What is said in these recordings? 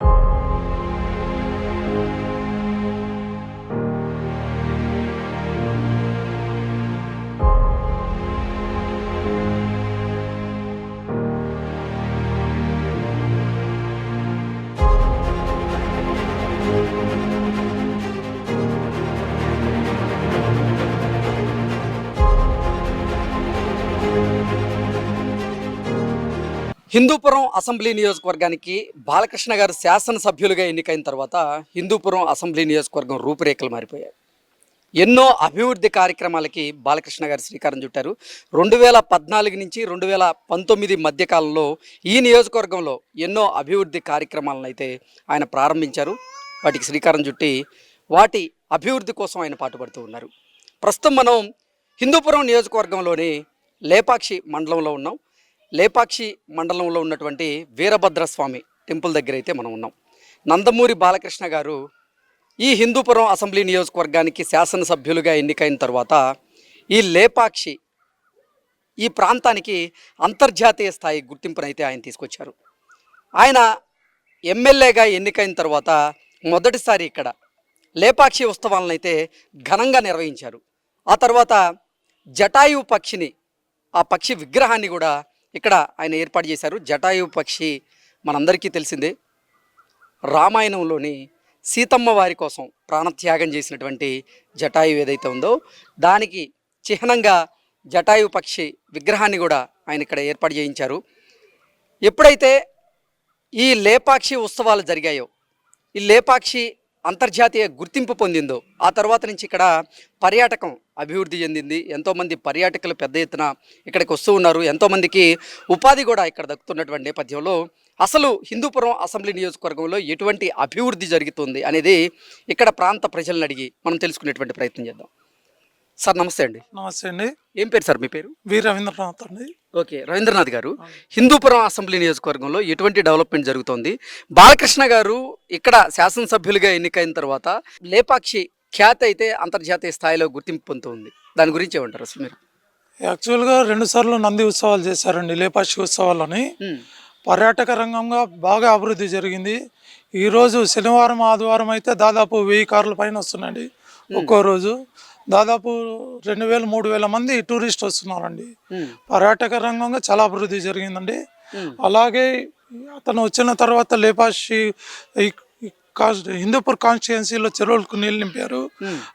you Hindupuram assembly నియోజకవర్గానికి బాలకృష్ణ గారు శాసనసభ్యులుగా ఎన్నికైన తర్వాత హిందూపురం అసెంబ్లీ నియోజకవర్గం రూపురేఖలు మారిపోయాయి. ఎన్నో అభివృద్ధి కార్యక్రమాలకి బాలకృష్ణ గారు శ్రీకారం చుట్టారు. రెండు వేల పద్నాలుగు నుంచి రెండు వేల పంతొమ్మిది మధ్యకాలంలో ఈ నియోజకవర్గంలో ఎన్నో అభివృద్ధి కార్యక్రమాలను అయితే ఆయన ప్రారంభించారు. వాటికి శ్రీకారం చుట్టి వాటి అభివృద్ధి కోసం ఆయన పాటుపడుతూ ఉన్నారు. ప్రస్తుతం మనం హిందూపురం నియోజకవర్గంలోని లేపాక్షి మండలంలో ఉన్నాం. లేపాక్షి మండలంలో ఉన్నటువంటి వీరభద్రస్వామి టెంపుల్ దగ్గర అయితే మనం ఉన్నాం. నందమూరి బాలకృష్ణ గారు ఈ హిందూపురం అసెంబ్లీ నియోజకవర్గానికి శాసనసభ్యులుగా ఎన్నికైన తర్వాత ఈ లేపాక్షి ఈ ప్రాంతానికి అంతర్జాతీయ స్థాయి గుర్తింపునైతే ఆయన తీసుకొచ్చారు. ఆయన ఎమ్మెల్యేగా ఎన్నికైన తర్వాత మొదటిసారి ఇక్కడ లేపాక్షి ఉత్సవాలను అయితే ఘనంగా నిర్వహించారు. ఆ తర్వాత జటాయు పక్షిని ఆ పక్షి విగ్రహాన్ని కూడా ఇక్కడ ఆయన ఏర్పాటు చేశారు. జటాయు పక్షి మనందరికీ తెలిసిందే. రామాయణంలోని సీతమ్మ వారి కోసం ప్రాణత్యాగం చేసినటువంటి జటాయు ఏదైతే ఉందో దానికి చిహ్నంగా జటాయు పక్షి విగ్రహాన్ని కూడా ఆయన ఇక్కడ ఏర్పాటు చేయించారు. ఎప్పుడైతే ఈ లేపాక్షి ఉత్సవాలు జరిగాయో ఈ లేపాక్షి అంతర్జాతీయ గుర్తింపు పొందిందో ఆ తర్వాత నుంచి ఇక్కడ పర్యాటకం అభివృద్ధి చెందింది. ఎంతోమంది పర్యాటకులు పెద్ద ఎత్తున ఇక్కడికి వస్తూ ఉన్నారు. ఎంతోమందికి ఉపాధి కూడా ఇక్కడ దక్కుతున్నటువంటి నేపథ్యంలో అసలు హిందూపురం అసెంబ్లీ నియోజకవర్గంలో ఎటువంటి అభివృద్ధి జరుగుతుంది అనేది ఇక్కడ ప్రాంత ప్రజలను అడిగి మనం తెలుసుకునేటువంటి ప్రయత్నం చేద్దాం. సార్ నమస్తే అండి. నమస్తే అండి. ఏం పేరు సార్ మీ పేరు? వి రవీంద్రనాథ్ అండి. ఓకే రవీంద్రనాథ్ గారు. హిందూపురం అసెంబ్లీ నియోజకవర్గంలో ఎటువంటి డెవలప్మెంట్ జరుగుతోంది? బాలకృష్ణ గారు ఇక్కడ శాసనసభ్యులుగా ఎన్నికైన తర్వాత లేపాక్షి ఖ్యాతి అయితే అంతర్జాతీయ స్థాయిలో గుర్తింపు పొందుతుంది. దాని గురించి ఏమంటారు అసలు మీరు? యాక్చువల్గా రెండు సార్లు నంది ఉత్సవాలు చేశారండి లేపాక్షి ఉత్సవాలని. పర్యాటక రంగంగా బాగా అభివృద్ధి జరిగింది. ఈరోజు శనివారం ఆదివారం అయితే దాదాపు వెయ్యి కార్ల పైన వస్తున్నాయండి ఒక్కో రోజు. దాదాపు రెండు వేల మూడు వేల మంది టూరిస్ట్ వస్తున్నారండి. పర్యాటక రంగంగా చాలా అభివృద్ధి జరిగిందండి. అలాగే అతను వచ్చిన తర్వాత లేపాక్షి ఈ- ఈ కాన్స్- హిందూపూర్ కాన్స్టిట్యున్సీలో చెరువులకు నీళ్ళు నింపారు.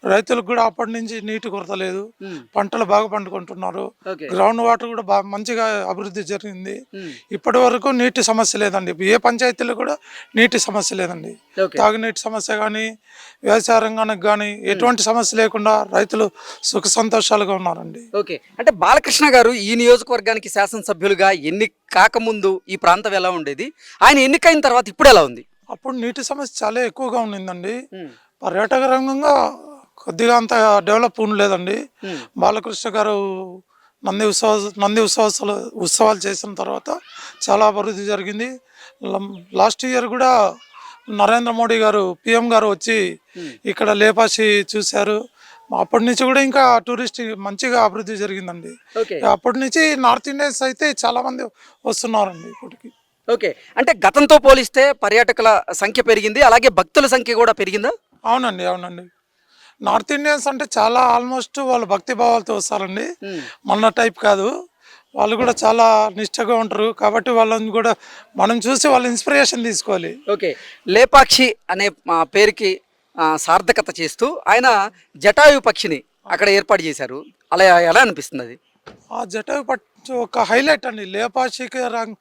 రైతులకు కూడా అప్పటి నుంచి నీటి కొరత లేదు. పంటలు బాగా పండుకుంటున్నారు. గ్రౌండ్ వాటర్ కూడా బాగా మంచిగా అభివృద్ధి జరిగింది. ఇప్పటి వరకు నీటి సమస్య లేదండి. ఏ పంచాయతీలో కూడా నీటి సమస్య లేదండి. తాగునీటి సమస్య కానీ వ్యవసాయ రంగానికి కానీ ఎటువంటి సమస్య లేకుండా రైతులు సుఖ సంతోషాలుగా ఉన్నారండి. ఓకే అంటే బాలకృష్ణ గారు ఈ నియోజకవర్గానికి శాసనసభ్యులుగా ఎన్ని కాకముందు ఈ ప్రాంతం ఎలా ఉండేది? ఆయన ఎన్నికైన తర్వాత ఇప్పుడు ఎలా ఉంది? అప్పుడు నీటి సమస్య చాలా ఎక్కువగా ఉండిందండి. పర్యాటక రంగంగా కొద్దిగా అంత డెవలప్ ఉండలేదండి. బాలకృష్ణ గారు నంది ఉత్సవ నంది ఉత్సవాలు ఉత్సవాలు చేసిన తర్వాత చాలా అభివృద్ధి జరిగింది. లాస్ట్ ఇయర్ కూడా నరేంద్ర మోడీ గారు పిఎం గారు వచ్చి ఇక్కడ లేపాసి చూశారు. అప్పటి నుంచి కూడా ఇంకా టూరిస్ట్ మంచిగా అభివృద్ధి జరిగిందండి. అప్పటి నుంచి నార్త్ ఇండియన్స్ అయితే చాలా మంది వస్తున్నారండి ఇప్పటికి. ఓకే. అంటే గతంతో పోలిస్తే పర్యాటకుల సంఖ్య పెరిగింది అలాగే భక్తుల సంఖ్య కూడా పెరిగిందా? అవునండి అవునండి. నార్త్ ఇండియన్స్ అంటే చాలా ఆల్మోస్ట్ వాళ్ళు భక్తి భావాలతో వస్తారండి. మన టైప్ కాదు. వాళ్ళు కూడా చాలా నిష్టగా ఉంటారు. కాబట్టి వాళ్ళని కూడా మనం చూసి వాళ్ళ ఇన్స్పిరేషన్ తీసుకోవాలి. ఓకే. లేపాక్షి అనే పేరుకి సార్థకత చేస్తూ ఆయన జటాయు పక్షిని అక్కడ ఏర్పాటు చేశారు. అలా ఎలా అనిపిస్తుంది అది? ఆ జటాయు పట్టు ఒక హైలైట్ అండి. లేపాక్షిక రంగ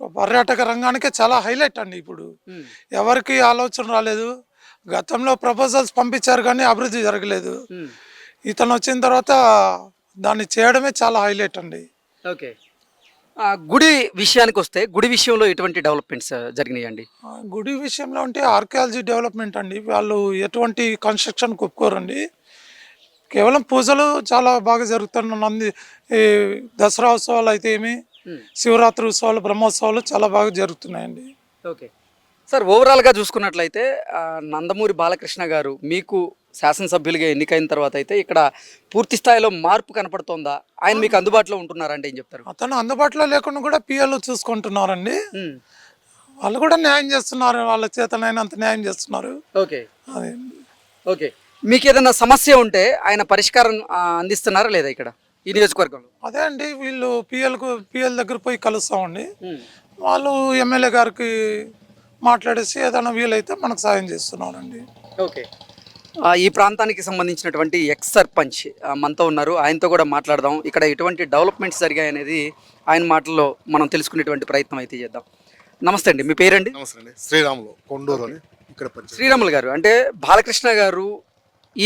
పర్యాటక రంగానికి చాలా హైలైట్ అండి ఇప్పుడు. ఎవరికి ఆలోచన రాలేదు. గతంలో ప్రపోజల్స్ పంపించారు కానీ అభివృద్ధి జరగలేదు. ఇతను వచ్చిన తర్వాత దాన్ని చేయడమే చాలా హైలైట్ అండి. ఓకే. గుడి విషయానికి వస్తే గుడి విషయంలో ఎటువంటి డెవలప్మెంట్స్ జరిగినాయండి? గుడి విషయంలో అంటే ఆర్కియాలజీ డెవలప్మెంట్ అండి. వాళ్ళు ఎటువంటి కన్స్ట్రక్షన్ ఒప్పుకోరండి కేవలం పూజలు చాలా బాగా జరుగుతున్న దసరా ఉత్సవాలు అయితే ఏమి శివరాత్రి ఉత్సవాలు బ్రహ్మోత్సవాలు చాలా బాగా జరుగుతున్నాయండి. ఓకే సార్ ఓవరాల్గా చూసుకున్నట్లయితే నందమూరి బాలకృష్ణ గారు మీకు శాసనసభ్యులుగా ఎన్నికైన తర్వాత అయితే ఇక్కడ పూర్తి స్థాయిలో మార్పు కనపడుతోందా? ఆయన మీకు అందుబాటులో ఉంటున్నారంటే ఏం చెప్తారు? అతను అందుబాటులో లేకుండా కూడా పిఎల్ చూసుకుంటున్నారండి. ఉమ్, వాళ్ళు కూడా న్యాయం చేస్తున్నారు వాళ్ళ చేతనైనంత న్యాయం చేస్తున్నారు. ఓకే ఓకే మీకు ఏదైనా సమస్య ఉంటే ఆయన పరిష్కారం అందిస్తున్నారా లేదా ఇక్కడ? ఈ నియోజకవర్గంలో? అదే అండి వీళ్ళు పిఎల్కు పిఎల్ దగ్గర పోయి కలుస్తామండి. వాళ్ళు ఎమ్మెల్యే గారికి మాట్లాడేసి ఏదైనా వీలైతే మనకు సాయం చేస్తున్నారండి ఓకే. ఆ, ఈ ప్రాంతానికి సంబంధించినటువంటి ఎక్స్ సర్పంచ్ ఆ, మనతో ఉన్నారు. ఆయనతో కూడా మాట్లాడదాం. ఇక్కడ ఎటువంటి డెవలప్మెంట్స్ జరిగాయి అనేది ఆయన మాటల్లో మనం తెలుసుకునేటువంటి ప్రయత్నం అయితే చేద్దాం. నమస్తే అండి మీ పేరండి? నమస్తే అండి. శ్రీరాములు కొండూరు అని ఇక్కడ పంచాయతీ శ్రీరాములు గారు అంటే బాలకృష్ణ గారు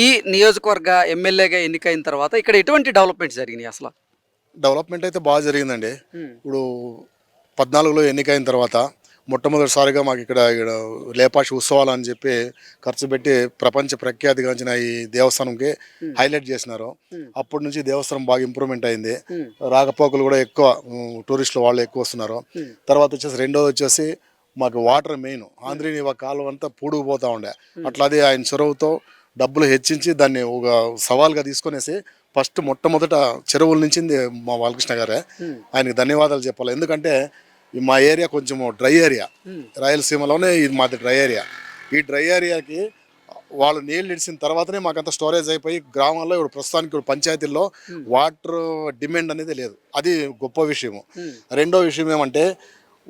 ఈ నియోజకవర్గ ఎమ్మెల్యేగా ఎన్నికైన తర్వాత ఇక్కడ ఎటువంటి డెవలప్మెంట్స్ జరిగినాయి అసలు? డెవలప్మెంట్ అయితే బాగా జరిగిందండి. ఇప్పుడు పద్నాలుగులో ఎన్నికైన తర్వాత మొట్టమొదటిసారిగా మాకు ఇక్కడ ఇక్కడ లేపాక్షి ఉత్సవాలు అని చెప్పి ఖర్చు పెట్టి ప్రపంచ ప్రఖ్యాతిగాంచిన ఈ దేవస్థానంకి హైలైట్ చేసినారు. అప్పటి నుంచి దేవస్థానం బాగా ఇంప్రూవ్మెంట్ అయింది. రాకపోకలు కూడా ఎక్కువ టూరిస్టులు వాళ్ళు ఎక్కువ వస్తున్నారు. తర్వాత వచ్చేసి రెండోది వచ్చేసి మాకు వాటర్ మెయిన్. ఆంధ్రీని కాలువ అంతా పూడుకుపోతా ఉండే. అట్లా అది ఆయన చొరవతో డబ్బులు హెచ్చించి దాన్ని ఒక సవాల్గా తీసుకొనేసి ఫస్ట్ మొట్టమొదట చెరువుల నుంచి మా బాలకృష్ణ గారే ఆయనకి ధన్యవాదాలు చెప్పాలి. ఎందుకంటే మా ఏరియా కొంచెం డ్రై ఏరియా. రాయలసీమలోనే ఇది మాది డ్రై ఏరియా. ఈ డ్రై ఏరియాకి వాళ్ళు నీళ్ళు ఇడిచిన తర్వాతనే మాకంత స్టోరేజ్ అయిపోయి గ్రామాల్లో ఇప్పుడు ప్రస్తుతానికి ఇప్పుడు పంచాయతీల్లో వాటర్ డిమాండ్ అనేది లేదు. అది గొప్ప విషయము. రెండో విషయం ఏమంటే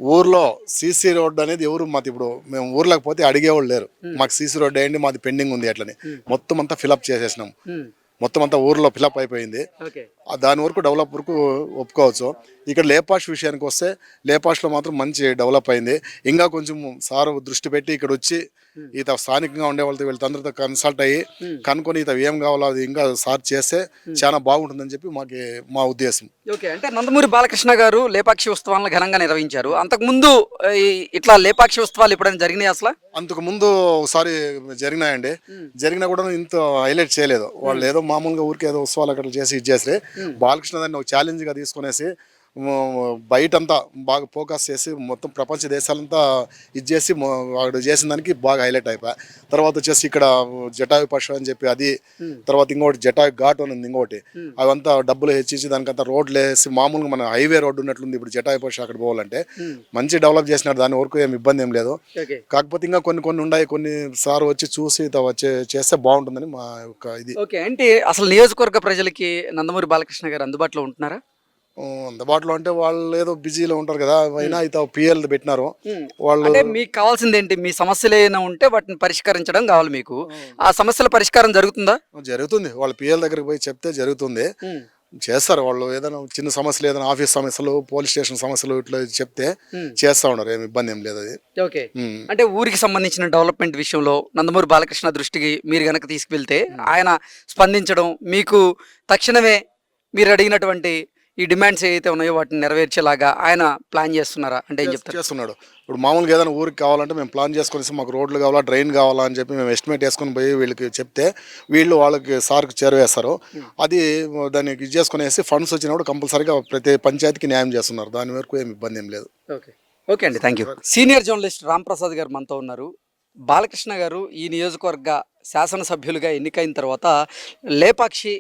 ఊర్లో సీసీ రోడ్ అనేది ఎవరు మాది ఇప్పుడు మేము ఊర్లోకి పోతే అడిగేవాళ్ళు లేరు. మాకు సీసీ రోడ్ వేయండి మాది పెండింగ్ ఉంది అట్లని. మొత్తం అంతా ఫిలప్ చేసేసినాం. మొత్తం అంతా ఊర్లో ఫిలప్ అయిపోయింది. దాని వరకు డెవలప్ వరకు ఒప్పుకోవచ్చు. ఇక్కడ లేపాష్ విషయానికి వస్తే లేపాష్లో మాత్రం మంచి డెవలప్ అయింది. ఇంకా కొంచెం సార్ దృష్టి పెట్టి ఇక్కడ వచ్చి ఈత స్థానికంగా ఉండే వాళ్ళతో వీళ్ళందరితో కన్సల్ట్ అయ్యి కనుక్కొని ఈత ఏం కావాలో అది ఇంకా సార్ చేస్తే చాలా బాగుంటుందని చెప్పి మాకు మా ఉద్దేశం. ఓకే. అంటే నందమూరి బాలకృష్ణ గారు లేపాక్షి ఉత్సవాలను ఘనంగా నిర్వహించారు. అంతకుముందు ఇట్లా లేపాక్షి ఉత్సవాలు ఎప్పుడైనా జరిగినాయి అసలు? అంతకు ముందు ఒకసారి జరిగినాయండి. జరిగినా కూడా ఇంత హైలైట్ చేయలేదు. వాళ్ళు ఏదో మామూలుగా ఊరికి ఏదో ఉత్సవాలు అక్కడ చేసి ఇది చేసి బాలకృష్ణ దాన్ని ఒక ఛాలెంజ్గా తీసుకునేసి బయటంతా బాగా ఫోకస్ చేసి మొత్తం ప్రపంచ దేశాలంతా ఇది చేసి వాడు చేసిన దానికి బాగా హైలైట్ అయిపోయా తర్వాత వచ్చేసి ఇక్కడ జటాయు పశు అని చెప్పి అది తర్వాత ఇంకోటి జటాయు ఘాట్ అని ఉంది ఇంకోటి. అవంతా డబ్బులు హెచ్చించి దానికంతా రోడ్లు వేసి మామూలుగా మన హైవే రోడ్డు ఉన్నట్లుంది ఇప్పుడు జటాయు పశు అక్కడ పోవాలంటే. మంచి డెవలప్ చేసినాడు దాని వరకు ఏం ఇబ్బంది ఏం లేదు. కాకపోతే ఇంకా కొన్ని కొన్ని ఉన్నాయి కొన్ని సార్ వచ్చి చూసి చేస్తే బాగుంటుందని మా యొక్క ఇది. ఓకే. అంటే అసలు నియోజకవర్గ ప్రజలకి నందమూరి బాలకృష్ణ గారు అందుబాటులో ఉంటున్నారా? అందుబాటులో అంటే వాళ్ళు ఏదో బిజీలో ఉంటారు కదా అయినా అయితే పిఎల్ పెట్టినారు. వాళ్ళు అంటే మీకు కావాల్సింది ఏంటి మీ సమస్యలు ఏమైనా ఉంటే వాటిని పరిష్కరించడం కావాలి మీకు. ఆ సమస్యల పరిష్కారం జరుగుతుందా? జరుగుతుంది. వాళ్ళు పిఎల్ దగ్గరికి పోయి చెప్తే జరుగుతుంది. చేస్తారు వాళ్ళు ఏదైనా చిన్న సమస్యలు ఏదైనా ఆఫీస్ సమస్యలు పోలీస్ స్టేషన్ సమస్యలు ఇట్లా చెప్తే చేస్తా ఉన్నారు. ఏమి ఇబ్బంది ఏం లేదు అది. ఓకే. అంటే ఊరికి సంబంధించిన డెవలప్మెంట్ విషయంలో నందమూరి బాలకృష్ణ దృష్టికి మీరు గనక తీసుకువెళ్తే ఆయన స్పందించడం మీకు తక్షణమే మీరు అడిగినటువంటి ఈ డిమాండ్స్ ఏవైతే ఉన్నాయో వాటిని నెరవేర్చేలాగా ఆయన ప్లాన్ చేస్తున్నారా? అంటే ఏం చెప్తారు? చేస్తున్నాడు. ఇప్పుడు మామూలుగా ఏదైనా ఊరికి కావాలంటే మేము ప్లాన్ చేసుకొని మాకు రోడ్లు కావాలా డ్రైన్ కావాలా అని చెప్పి మేము ఎస్టిమేట్ వేసుకొని పోయి వీళ్ళకి చెప్తే వీళ్ళు వాళ్ళకి సార్కి చేరవేస్తారు. అది దానికి ఇది చేసుకునేసి ఫండ్స్ వచ్చినప్పుడు కంపల్సరీగా ప్రతి పంచాయతీకి న్యాయం చేస్తున్నారు. దాని వరకు ఏమి ఇబ్బంది ఏం లేదు. ఓకే. ఓకే అండి. Thank you senior journalist Ram Prasad గారు మనతో ఉన్నారు. బాలకృష్ణ గారు ఈ నియోజకవర్గ శాసనసభ్యులుగా ఎన్నికైన తర్వాత లేపాక్షి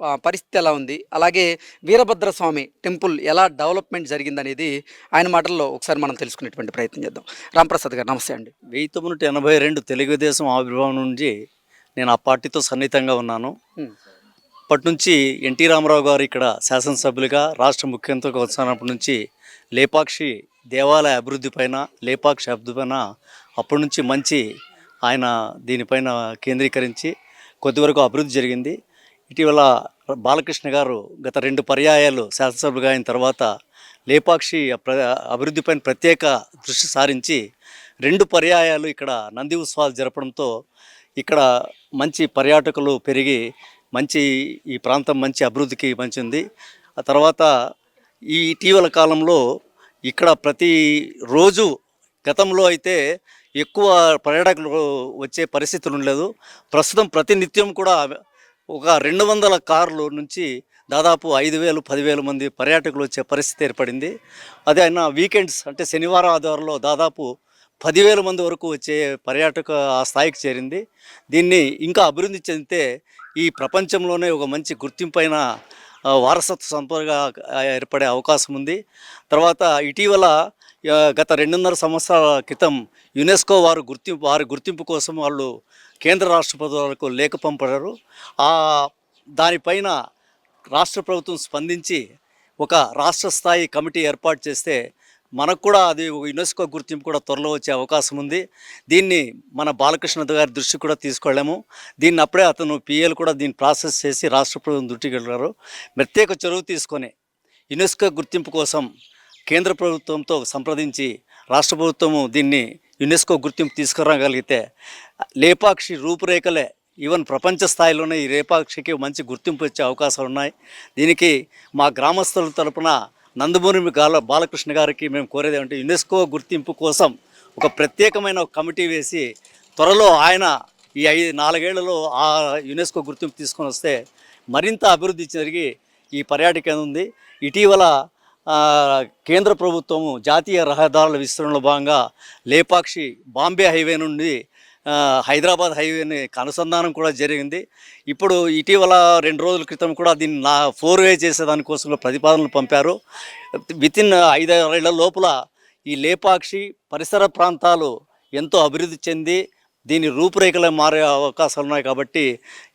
పరిస్థితి ఎలా ఉంది? అలాగే వీరభద్ర స్వామి టెంపుల్ ఎలా డెవలప్మెంట్ జరిగిందనేది ఆయన మాటల్లో ఒకసారి మనం తెలుసుకునేటువంటి ప్రయత్నం చేద్దాం. రామ్ ప్రసాద్ గారు నమస్తే అండి. వెయ్యి తొమ్మిది ఎనభై రెండు తెలుగుదేశం ఆవిర్భావం నుంచి నేను ఆ పార్టీతో సన్నిహితంగా ఉన్నాను. అప్పటి నుంచి ఎన్టీ రామారావు గారు ఇక్కడ శాసనసభ్యులుగా రాష్ట్ర ముఖ్యమంత్రిగా వచ్చినప్పటి నుంచి లేపాక్షి దేవాలయ అభివృద్ధి పైన లేపాక్షి అభివృద్ధి పైన అప్పటి నుంచి మంచి ఆయన దీనిపైన కేంద్రీకరించి కొద్దివరకు అభివృద్ధి జరిగింది. ఇటీవల బాలకృష్ణ గారు గత రెండు పర్యాయాలు శాసనసభ్యులుగా అయిన తర్వాత లేపాక్షి ప్ర అభివృద్ధిపైన ప్రత్యేక దృష్టి సారించి రెండు పర్యాయాలు ఇక్కడ నంది ఉత్సవాలు జరపడంతో ఇక్కడ మంచి పర్యాటకులు పెరిగి మంచి ఈ ప్రాంతం మంచి అభివృద్ధికి మంచి ఉంది ఆ తర్వాత ఈ ఇటీవల కాలంలో ఇక్కడ ప్రతి రోజు గతంలో అయితే ఎక్కువ పర్యాటకులు వచ్చే పరిస్థితులు ఉండలేదు. ప్రస్తుతం ప్రతి నిత్యం కూడా ఒక రెండు వందల కార్లు నుంచి దాదాపు ఐదు వేలు పదివేల మంది పర్యాటకులు వచ్చే పరిస్థితి ఏర్పడింది. అదే అయినా వీకెండ్స్ అంటే శనివారం ఆదివారంలో దాదాపు పదివేల మంది వరకు వచ్చే పర్యాటక ఆ స్థాయికి చేరింది. దీన్ని ఇంకా అభివృద్ధి చెందితే ఈ ప్రపంచంలోనే ఒక మంచి గుర్తింపైన వారసత్వ సంపదగా ఏర్పడే అవకాశం ఉంది. తర్వాత ఇటీవల గత రెండున్నర సంవత్సరాల క్రితం యునెస్కో వారు గుర్తింపు వారి గుర్తింపు కోసం వాళ్ళు కేంద్ర రాష్ట్ర ప్రభుత్వాలకు లేఖ పంపారు ఆ దానిపైన రాష్ట్ర ప్రభుత్వం స్పందించి ఒక రాష్ట్ర స్థాయి కమిటీ ఏర్పాటు చేస్తే మనకు కూడా అది యునెస్కో గుర్తింపు కూడా త్వరలో వచ్చే అవకాశం ఉంది. దీన్ని మన బాలకృష్ణ గారి దృష్టికి కూడా తీసుకెళ్ళాము. దీన్ని అప్పుడే అతను పిఎల్ కూడా దీన్ని ప్రాసెస్ చేసి రాష్ట్ర ప్రభుత్వం దృష్టికి వెళ్ళారు. ప్రత్యేక చొరవ తీసుకొని యునెస్కో గుర్తింపు కోసం కేంద్ర ప్రభుత్వంతో సంప్రదించి రాష్ట్ర ప్రభుత్వము దీన్ని యునెస్కో గుర్తింపు తీసుకురాగలిగితే లేపాక్షి రూపురేఖలే ఈవెన్ ప్రపంచ స్థాయిలోనే ఈ లేపాక్షికి మంచి గుర్తింపు వచ్చే అవకాశాలు ఉన్నాయి. దీనికి మా గ్రామస్తుల తరపున నందమూరి గాల బాలకృష్ణ గారికి మేము కోరేది ఏమంటే యునెస్కో గుర్తింపు కోసం ఒక ప్రత్యేకమైన కమిటీ వేసి త్వరలో ఆయన ఈ ఐదు నాలుగేళ్ళలో ఆ యునెస్కో గుర్తింపు తీసుకొని వస్తే మరింత అభివృద్ధి జరిగి ఈ పర్యాటక ఉంది. ఇటీవల కేంద్ర ప్రభుత్వము జాతీయ రహదారుల విస్తరణలో భాగంగా లేపాక్షి బాంబే హైవే నుండి హైదరాబాద్ హైవేని అనుసంధానం కూడా జరిగింది. ఇప్పుడు ఇటీవల రెండు రోజుల క్రితం కూడా దీన్ని నా ఫోర్ వే చేసే దానికోసం ప్రతిపాదనలు పంపారు. విత్ ఇన్ ఐదేళ్ళ లోపల ఈ లేపాక్షి పరిసర ప్రాంతాలు ఎంతో అభివృద్ధి చెంది దీని రూపురేఖలు మారే అవకాశాలు ఉన్నాయి కాబట్టి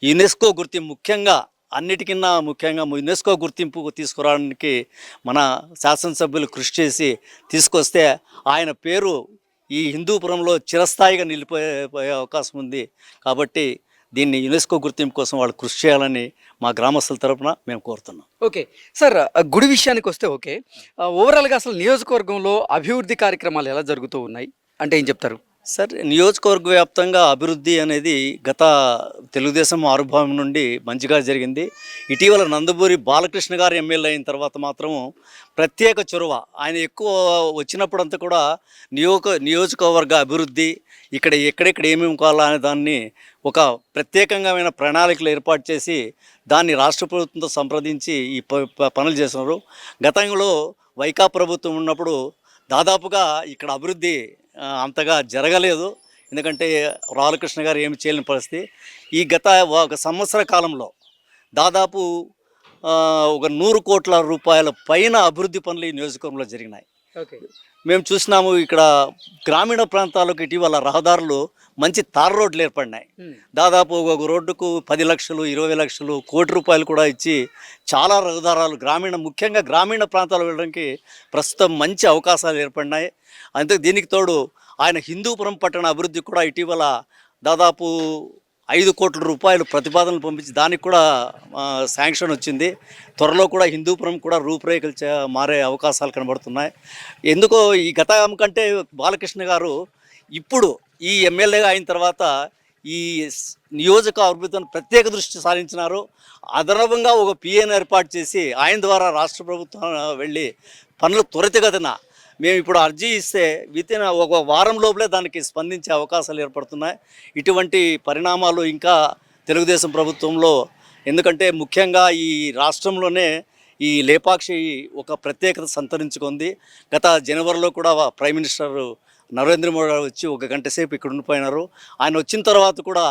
యునెస్కో గుర్తి ముఖ్యంగా అన్నిటికన్నా ముఖ్యంగా యునెస్కో గుర్తింపు తీసుకురావడానికి మన శాసనసభ్యులు కృషి చేసి తీసుకొస్తే ఆయన పేరు ఈ హిందూపురంలో చిరస్థాయిగా నిలిపోయే పోయే అవకాశం ఉంది. కాబట్టి దీన్ని యునెస్కో గుర్తింపు కోసం వాళ్ళు కృషి చేయాలని మా గ్రామస్తుల తరఫున మేము కోరుతున్నాం. ఓకే. సార్ ఆ గుడి విషయానికి వస్తే ఓకే. ఓవరాల్గా అసలు నియోజకవర్గంలో అభివృద్ధి కార్యక్రమాలు ఎలా జరుగుతూ ఉన్నాయి? అంటే ఏం చెప్తారు? సార్ నియోజకవర్గ వ్యాప్తంగా అభివృద్ధి అనేది గత తెలుగుదేశం ఆవిర్భావం నుండి మంచిగా జరిగింది. ఇటీవల నందమూరి బాలకృష్ణ గారు ఎమ్మెల్యే అయిన తర్వాత మాత్రం ప్రత్యేక చొరవ. ఆయన ఎక్కువ వచ్చినప్పుడంతా కూడా నియోజక నియోజకవర్గ అభివృద్ధి ఇక్కడ ఎక్కడెక్కడ ఏమేమి కావాలా అనే దాన్ని ఒక ప్రత్యేకంగా ప్రణాళికలు ఏర్పాటు చేసి దాన్ని రాష్ట్ర ప్రభుత్వంతో సంప్రదించి ఈ ప- ప- పనులు చేస్తున్నారు. గతంలో వైకా ప్రభుత్వం ఉన్నప్పుడు దాదాపుగా ఇక్కడ అభివృద్ధి అంతగా జరగలేదు. ఎందుకంటే రాలకృష్ణ గారు ఏమి చేయలేని పరిస్థితి. ఈ గత ఒక సంవత్సర కాలంలో దాదాపు ఒక నూరు కోట్ల రూపాయల పైన అభివృద్ధి పనులు ఈ నియోజకవర్గంలో జరిగినాయి. మేము చూసినాము ఇక్కడ గ్రామీణ ప్రాంతాలకు ఇటీవల రహదారులు మంచి తార్ రోడ్లు ఏర్పడినాయి. దాదాపు ఒక రోడ్డుకు పది లక్షలు ఇరవై లక్షలు కోటి రూపాయలు కూడా ఇచ్చి చాలా రహదారాలు గ్రామీణ ముఖ్యంగా గ్రామీణ ప్రాంతాలు వెళ్ళడానికి ప్రస్తుతం మంచి అవకాశాలు ఏర్పడినాయి. అంతే దీనికి తోడు ఆయన హిందూపురం పట్టణ అభివృద్ధి కూడా ఇటీవల దాదాపు ఐదు కోట్ల రూపాయలు ప్రతిపాదనలు పంపించి దానికి కూడా శాంక్షన్ వచ్చింది. త్వరలో కూడా హిందూపురం కూడా రూపురేఖలు చే- మారే అవకాశాలు కనబడుతున్నాయి. ఎందుకో ఈ గతం కంటే బాలకృష్ణ గారు ఇప్పుడు ఈ ఎమ్మెల్యేగా అయిన తర్వాత ఈ నియోజక అభివృద్ధిని ప్రత్యేక దృష్టి సారించినారు. అదనంగా ఒక పిఎన్ ఏర్పాటు చేసి ఆయన ద్వారా రాష్ట్ర ప్రభుత్వం వెళ్ళి పనులు త్వరితగతిన మేము ఇప్పుడు అర్జీ ఇస్తే విత్ ఇన్ ఒక వారం లోపలే దానికి స్పందించే అవకాశాలు ఏర్పడుతున్నాయి. ఇటువంటి పరిణామాలు ఇంకా తెలుగుదేశం ప్రభుత్వంలో ఎందుకంటే ముఖ్యంగా ఈ రాష్ట్రంలోనే ఈ లేపాక్షి ఒక ప్రత్యేకత సంతరించుకుంది. గత జనవరిలో కూడా ప్రైమ్ మినిస్టర్ నరేంద్ర మోడీ గారు వచ్చి ఒక గంట సేపు ఇక్కడ ఉండిపోయినారు. ఆయన వచ్చిన తర్వాత కూడా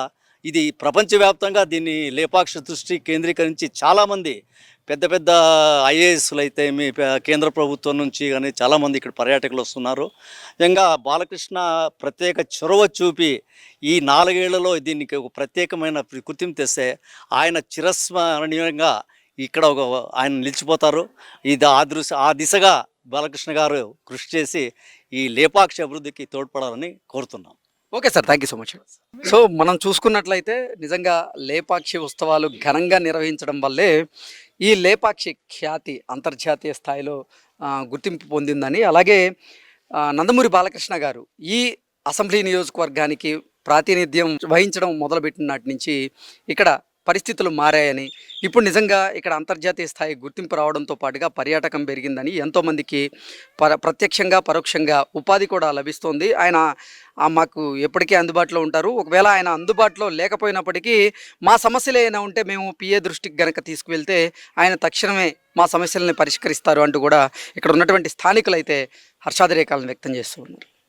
ఇది ప్రపంచవ్యాప్తంగా దీన్ని లేపాక్షి దృష్టి కేంద్రీకరించి చాలామంది పెద్ద పెద్ద ఐఏఎస్లు అయితే మీ కేంద్ర ప్రభుత్వం నుంచి కానీ చాలామంది ఇక్కడ పర్యాటకులు వస్తున్నారు. నిజంగా బాలకృష్ణ ప్రత్యేక చొరవ చూపి ఈ నాలుగేళ్ళలో దీనికి ఒక ప్రత్యేకమైన గుర్తింపు తెస్తే ఆయన చిరస్మరణీయంగా ఇక్కడ ఒక ఆయన నిలిచిపోతారు. ఇది ఆ దృశ ఆ దిశగా బాలకృష్ణ గారు కృషి చేసి ఈ లేపాక్షి అభివృద్ధికి తోడ్పడాలని కోరుతున్నాం. Okay sir thank you so much so మనం చూసుకున్నట్లయితే నిజంగా లేపాక్షి ఉత్సవాలు ఘనంగా నిర్వహించడం వల్లే ఈ లేపాక్షి ఖ్యాతి అంతర్జాతీయ స్థాయిలో గుర్తింపు పొందిందని. అలాగే నందమూరి బాలకృష్ణ గారు ఈ అసెంబ్లీ నియోజకవర్గానికి ప్రాతినిధ్యం వహించడం మొదలుపెట్టిన నాటి నుంచి ఇక్కడ పరిస్థితులు మారాయని ఇప్పుడు నిజంగా ఇక్కడ అంతర్జాతీయ స్థాయి గుర్తింపు రావడంతో పాటుగా పర్యాటకం పెరిగిందని ఎంతోమందికి పర ప్రత్యక్షంగా పరోక్షంగా ఉపాధి కూడా లభిస్తోంది. ఆయన మాకు ఎప్పటికీ అందుబాటులో ఉంటారు. ఒకవేళ ఆయన అందుబాటులో లేకపోయినప్పటికీ మా సమస్యలు ఏమైనా ఉంటే మేము పిఏ దృష్టికి గనక తీసుకువెళ్తే ఆయన తక్షణమే మా సమస్యలని పరిష్కరిస్తారు అంటూ కూడా ఇక్కడ ఉన్నటువంటి స్థానికులు అయితే వ్యక్తం చేస్తూ ఉన్నారు.